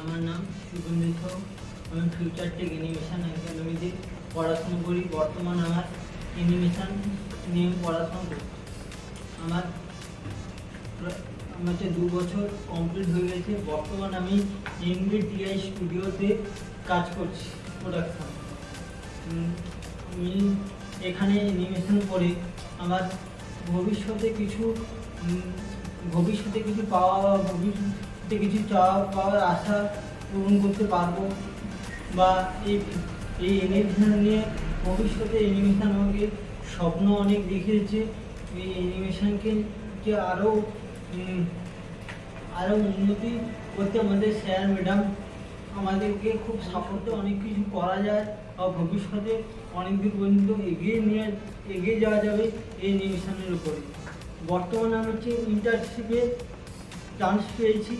আমার নাম সুগন্ধিত আমি ফিউচার টেক অ্যানিমেশন একাডেমিতে পড়াশোনা করি। বর্তমান আমার অ্যানিমেশন নিয়ে পড়াশোনা করি। আমার আমার হচ্ছে দু বছর কমপ্লিট হয়ে গেছে। বর্তমান আমি এনবিটিআই স্টুডিওতে কাজ করছি প্রোডাকশন এখানে অ্যানিমেশন করে আমার ভবিষ্যতে কিছু ভবিষ্যতে কিছু পাওয়া বা ভবিষ্যতে কিছু চাওয়া পাওয়ার আশা পূরণ করতে পারব। বা এই এই অ্যানিমেশন নিয়ে ভবিষ্যতে অ্যানিমেশন আমাকে স্বপ্ন অনেক দেখিয়েছে। এই অ্যানিমেশনকে যে আরও আরও উন্নতি করতে আমাদের স্যার ম্যাডাম আমাদেরকে খুব সাপোর্ট অনেক কিছু করা যায় বা ভবিষ্যতে অনেক দূর পর্যন্ত এগিয়ে নিয়ে, এগিয়ে যাওয়া যাবে এই অ্যানিমেশনের উপরে। বর্তমানে আমি হচ্ছে ইন্টার্নশিপে চান্স পেয়েছি।